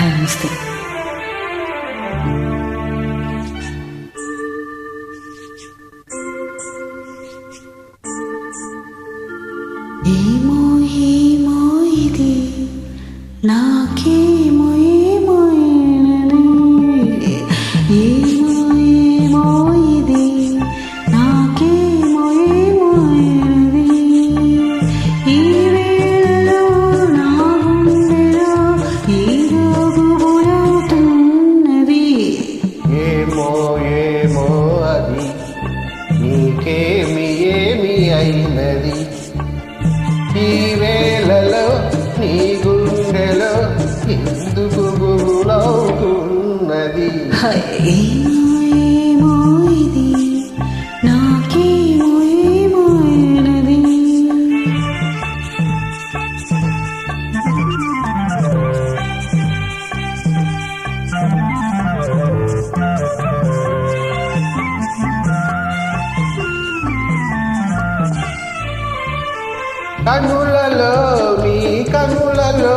Hi నమస్తే ఏమో ఏమో ఇది నాకేమో ఏమో ఇంకేమి ఏమి అయినది? ఈ వేళలో నీ గుండెలో ఎందుకు గుబులవుతున్నది? కనులలో నీ కనులలో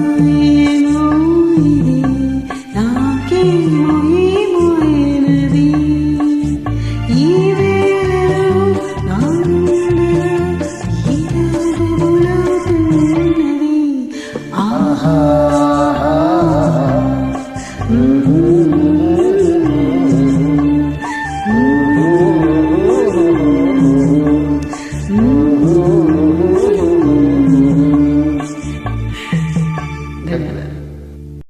వేయకు ఏమో ఏమో ఇది